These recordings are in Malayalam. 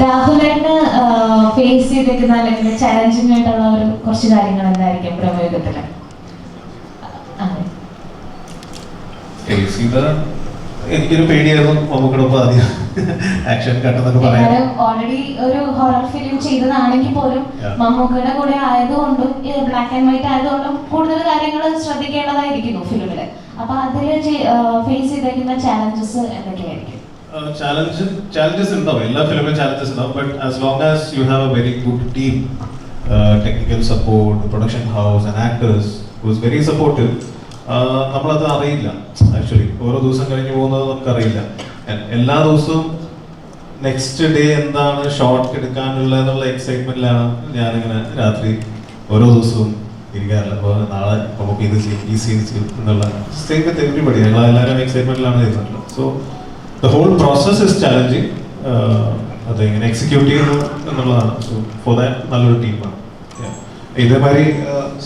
രാഹുലേട്ടന് ഫേസ് ചെയ്തിരിക്കുന്ന അല്ലെങ്കിൽ ചലഞ്ചിങ് ആയിട്ടുള്ള ഒരു കുറച്ച് കാര്യങ്ങൾ എന്തായിരിക്കും പ്രമേയത്തിൽ ഫേസ് ചെയ്ത എനിക്കൊരു പേടിയായിരുന്നു മമ്മൂക്കടൊപ്പം ആദ്യം ആക്ഷൻ കട്ടെന്നൊക്കെ പറയാം ഓൾറെഡി ഒരു ഹൊറർ ഫിലിം ചെയ്തതാണെങ്കിൽ പോലും. മമ്മൂക്കയുടെ കൂടെ ആയതുകൊണ്ടും ബ്ലാക്ക് ആൻഡ് വൈറ്റ് ആയതുകൊണ്ടും കൂടുതൽ കാര്യങ്ങൾ ശ്രദ്ധിക്കേണ്ടതായിരിക്കുന്നു ഫിലിമിൽ അപ്പൊ അതിൽ ഫേസ് ചെയ്തേക്കുന്ന ചാലഞ്ചസ് എന്തൊക്കെയായിരിക്കും? ചാലഞ്ച് ചാലഞ്ചസ് ഉണ്ടാവും. എല്ലാ ഫിലിമിലും ചാലഞ്ചസ് ഉണ്ടാവും. But as long as you have a very good team technical support production house and actors who's very supportive നമ്മളത് അറിയില്ല ആക്ച്വലി ഓരോ ദിവസം കഴിഞ്ഞ് പോകുന്നത് നമുക്ക് അറിയില്ല എല്ലാ ദിവസവും നെക്സ്റ്റ് ഡേ എന്താണ് ഷോട്ട് എടുക്കാനുള്ള എന്നുള്ള എക്സൈറ്റ്മെന്റിലാണ് ഞാനിങ്ങനെ രാത്രി ഓരോ ദിവസവും ഇരിക്കാറില്ല. അപ്പോൾ നാളെ നമുക്ക് ഇത് ചെയ്യും ഈ സീൻ ചെയ്യും എന്നുള്ള സെയിം വിത്ത് എവറിബഡി ഞങ്ങൾ എല്ലാവരും എക്സൈറ്റ്മെന്റിലാണ് ഇരുന്നത് so the whole process is challenging അത് എങ്ങനെ എക്സിക്യൂട്ട് ചെയ്യുന്നു എന്നുള്ളതാണ്. സോ ഫോർ ദാറ്റ് നല്ലൊരു ടീമാണ് ഇതേമാതിരി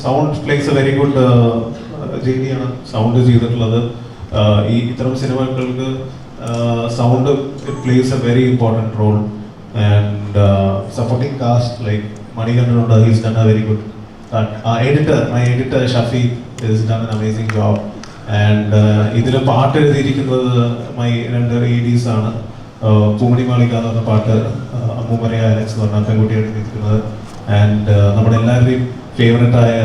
സൗണ്ട് പ്ലേസ് വെരി ഗുഡ് രീതിയാണ് സൗണ്ട് ചെയ്തിട്ടുള്ളത്. Uh, ഈ ഇത്തരം സിനിമകൾക്ക് sound plays a very important role and supporting cast like മണികണ്ഠനുണ്ട് he's done a very good editor my editor Shafi is done an amazing job and ഇതിൽ പാട്ട് എഴുതിയിരിക്കുന്നത് മൈ രണ്ട് ലേഡീസ് ആണ്. പൂമണി മാളിക എന്ന് പറഞ്ഞ പാട്ട് അമ്മൂമറിയ അലക്സ് എന്ന് പറഞ്ഞ പെൺകുട്ടി എഴുതിയിരിക്കുന്നത്. ആൻഡ് നമ്മുടെ എല്ലാവരുടെയും ഫേവററ്റ് ആയ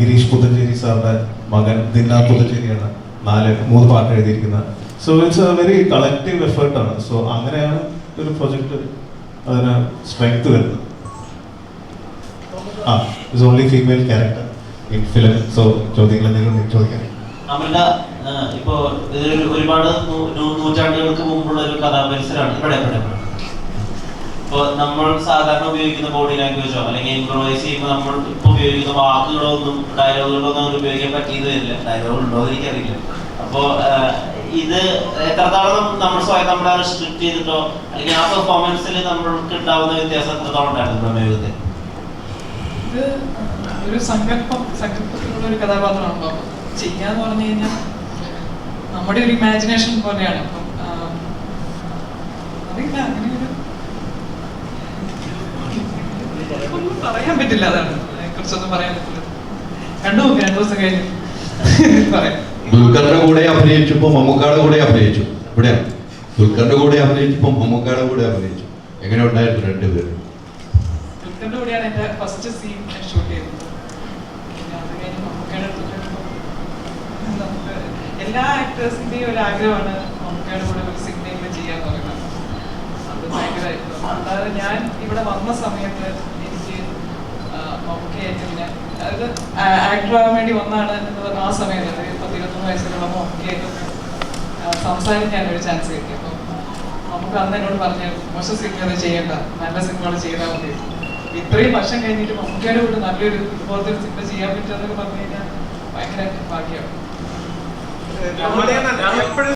ഗിരീഷ് പുത്തഞ്ചേരി സാറിന്റെ മകൻ ദിന്ന പുത്തഞ്ചേരിയാണ് നാല് മൂന്ന് പാട്ട് എഴുതിയിരിക്കുന്നത്. So it's a very collective എഫേർട്ടാണ് so അങ്ങനെയാണ് ഒരു പ്രൊജക്ട് അതിന് സ്ട്രെങ്ത് വരുന്നത്. ആ it's only female character in film so ചോദ്യങ്ങൾ എന്തെങ്കിലും ചോദിക്കാം നമ്മളുടെ ഇപ്പോ ഇതൊരു ഒരുപാട് നൂറ്റാണ്ടുകൾക്ക് മുമ്പുള്ള ഒരു കഥാപരിസരമാണ് ഇവിടെ ഇവിടെ നമ്മൾ സാധാരണ ഉപയോഗിക്കുന്ന ബോഡി ലാംഗ്വേജോ അല്ലെങ്കിൽ ഇംപ്രവൈസ് ചെയ്യുമ്പോൾ നമ്മൾ ഇപ്പോൾ ഉപയോഗിക്കുന്ന വാക്കുകളോ ഒന്നും ഡയലോഗുകളോ ഒന്നും ഉപയോഗിക്കാൻ പറ്റിയത് ഡയലോഗ് ഉണ്ടോ എന്ന് എനിക്കറിയില്ല. അപ്പോൾ ഇത് എത്രത്തോളം നമ്മൾ സ്വയം നമ്മളെ റെസ്ട്രിക്ട് ചെയ്തിട്ടോ അല്ലെങ്കിൽ ആ പെർഫോമൻസിൽ നമ്മൾക്ക് ഉണ്ടാവുന്ന വ്യത്യാസം എത്രത്തോളം ഉണ്ടായിരുന്നു പ്രമേയത്തിൽ ഇത് ഒരു സങ്കല്പം സങ്കല്പത്തിലുള്ള ഒരു കഥാപാത്രമാണല്ലോ അപ്പം ചെയ്യാന്ന് പറഞ്ഞു കഴിഞ്ഞാൽ നമ്മുടെ ഒരു ഇമാജിനേഷൻ പോലെയാണ്. അപ്പം അറിയില്ല അങ്ങനെ ഒരു ഒന്നും പറയാൻ പറ്റില്ല അതാണ്. അതിനെക്കുറിച്ചൊന്നും പറയാൻ പറ്റില്ല. കണ്ടു നോക്കി രണ്ടു ദിവസം കഴിഞ്ഞ് പറയാം. ദുൽഖറിന്റെ കൂടെ അഭിനയിച്ചപ്പോ മമ്മൂക്കാടെ കൂടെ അഭിനയിച്ചു. ഇവിടെയാണ് ദുൽഖറിന്റെ കൂടെ അഭിനയിച്ചപ്പോ മമ്മൂക്കാടെ കൂടെ അഭിനയിച്ചു. എങ്ങനെ ഉണ്ടായിരുന്നു രണ്ടുപേരും? ദുൽഖറിന്റെ കൂടെയാണ് എന്റെ ഫസ്റ്റ് സീൻ ഷൂട്ട് ചെയ്തത്. എല്ലാ ആക്ടേഴ്സിന്റെയും ഒരു ആഗ്രഹമാണ് മമ്മൂക്കയുടെ കൂടെ ഒരു സിനിമയിൽ ചെയ്യാൻ പറയുന്നത് അത് ഭയങ്കരമായിരുന്നു. അതായത് ഞാൻ ഇവിടെ വന്ന സമയത്ത് എനിക്ക് മമ്മൂക്കയായിട്ട് അതായത് ആക്ടർ ആവാൻ വേണ്ടി വന്നാണ് എന്നുള്ളത് ആ സമയത്ത് അതായത് പത്ത് ഇരുപത്തൊന്ന് വയസ്സിലുള്ള സംസാരിക്കാൻ ഒരു ചാൻസ് കിട്ടി. അപ്പം നമുക്ക് അന്ന് എന്നോട് പറഞ്ഞു മോശം സിനിമ ചെയ്യണ്ട. നല്ല സിനിമകൾ ചെയ്താൽ മതി. ഇത്രയും വർഷം കഴിഞ്ഞിട്ട് മമ്മൂട്ടിയുടെ കൂടെ നല്ലൊരു ഇതുപോലത്തെ ഒരു സിനിമ ചെയ്യാൻ പറ്റുക പറഞ്ഞു കഴിഞ്ഞാൽ ഭയങ്കര ഭാഗ്യമാണ്